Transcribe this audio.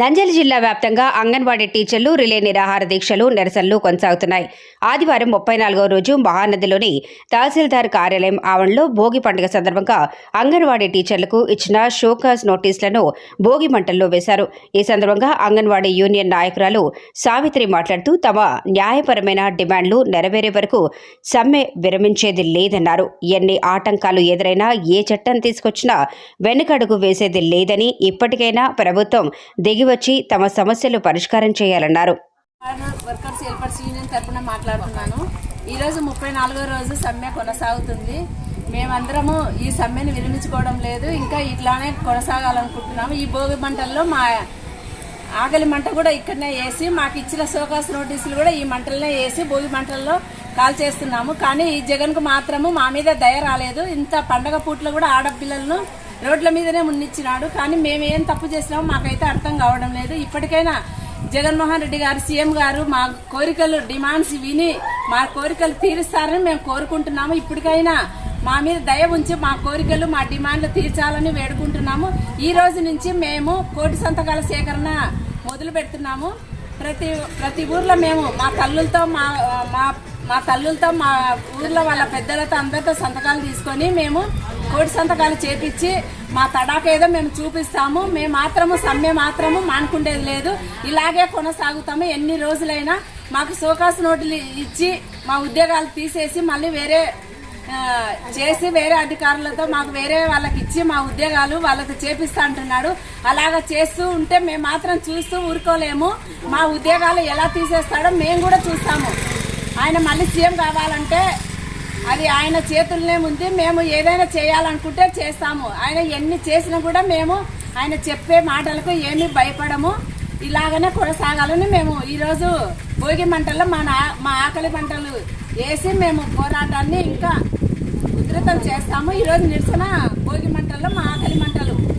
నంద్యాల జిల్లా వ్యాప్తంగా అంగన్వాడీ టీచర్లు రిలే నిరాహార దీక్షలు నిరసనలు కొనసాగుతున్నాయి. ఆదివారం ముప్పై నాలుగో రోజు మహానదిలోని తహసీల్దార్ కార్యాలయం ఆవరణలో భోగి పండుగ సందర్భంగా అంగన్వాడీ టీచర్లకు ఇచ్చిన షోకాస్ నోటీసులను భోగి మంటల్లో వేశారు. ఈ సందర్భంగా అంగన్వాడీ యూనియన్ నాయకురాలు సావిత్రి మాట్లాడుతూ తమ న్యాయపరమైన డిమాండ్లు నెరవేరే వరకు సమ్మె విరమించేది లేదన్నారు. ఎన్ని ఆటంకాలు ఎదురైనా ఏ చట్టం తీసుకొచ్చినా వెనుకడుగు వేసేది లేదని ఇప్పటికైనా ప్రభుత్వం వచ్చి తమ సమస్యలు పరిష్కారం చేయాలన్నారు. వర్కర్స్ హెల్పర్స్ యూనియన్ తరఫున మాట్లాడుతున్నాను. ఈరోజు ముప్పై నాలుగో రోజు సమ్మె కొనసాగుతుంది. మేమందరము ఈ సమ్మెను విరమించుకోవడం లేదు. ఇంకా ఇట్లానే కొనసాగాలనుకుంటున్నాము. ఈ భోగి మంటల్లో మా ఆకలి మంట కూడా ఇక్కడనే వేసి మాకు ఇచ్చిన సోకాస్ నోటీసులు కూడా ఈ మంటలనే వేసి భోగి మంటల్లో కాల్ చేస్తున్నాము. కానీ ఈ జగన్కు మాత్రము మా మీద దయ రాలేదు. ఇంత పండగ పూట్లో కూడా ఆడపిల్లలను రోడ్ల మీదనే మున్నిచ్చినాడు. కానీ మేము ఏం తప్పు చేసినామో మాకైతే అర్థం కావడం లేదు. ఇప్పటికైనా జగన్మోహన్ రెడ్డి గారు సీఎం గారు మా కోరికలు డిమాండ్స్ విని మా కోరికలు తీరుస్తారని మేము కోరుకుంటున్నాము. ఇప్పటికైనా మా మీద దయ ఉంచి మా కోరికలు మా డిమాండ్లు తీర్చాలని వేడుకుంటున్నాము. ఈ రోజు నుంచి మేము కోటి సంతకాల సేకరణ మొదలు పెడుతున్నాము. ప్రతి ప్రతి ఊర్లో మేము మా తల్లులతో మా మా మా తల్లులతో మా ఊర్లో వాళ్ళ పెద్దలతో అందరితో సంతకాలు తీసుకొని మేము కోటి సంతకాలు చేపించి మా తడాక ఏదో మేము చూపిస్తాము. మేము మాత్రము సమ్మె మాత్రము మానుకుండేది లేదు. ఇలాగే కొనసాగుతాము. ఎన్ని రోజులైనా మాకు సోకాసు నోటులు ఇచ్చి మా ఉద్యోగాలు తీసేసి మళ్ళీ వేరే చేసి వేరే అధికారులతో మాకు వేరే వాళ్ళకి ఇచ్చి మా ఉద్యోగాలు వాళ్ళకి చేపిస్తా అంటున్నాడు. అలాగ చేస్తూ ఉంటే మేము మాత్రం చూస్తూ ఊరుకోలేము. మా ఉద్యోగాలు ఎలా తీసేస్తాడో మేము కూడా చూస్తాము. ఆయన మళ్ళీ సీఎం కావాలంటే అది ఆయన చేతుల్లోనే ఉంది మేము ఏదైనా చేయాలనుకుంటే చేస్తాము. ఆయన ఎన్ని చేసినా కూడా మేము ఆయన చెప్పే మాటలకు ఏమీ భయపడము. ఇలాగనే కొనసాగాలని మేము ఈరోజు భోగి మంటల్లో మా నా- మా ఆకలి మంటలు వేసి మేము పోరాటాన్ని ఇంకా ఉధృతం చేస్తాము. ఈరోజు నిరసన భోగి మంటల్లో మా ఆకలి మంటలు.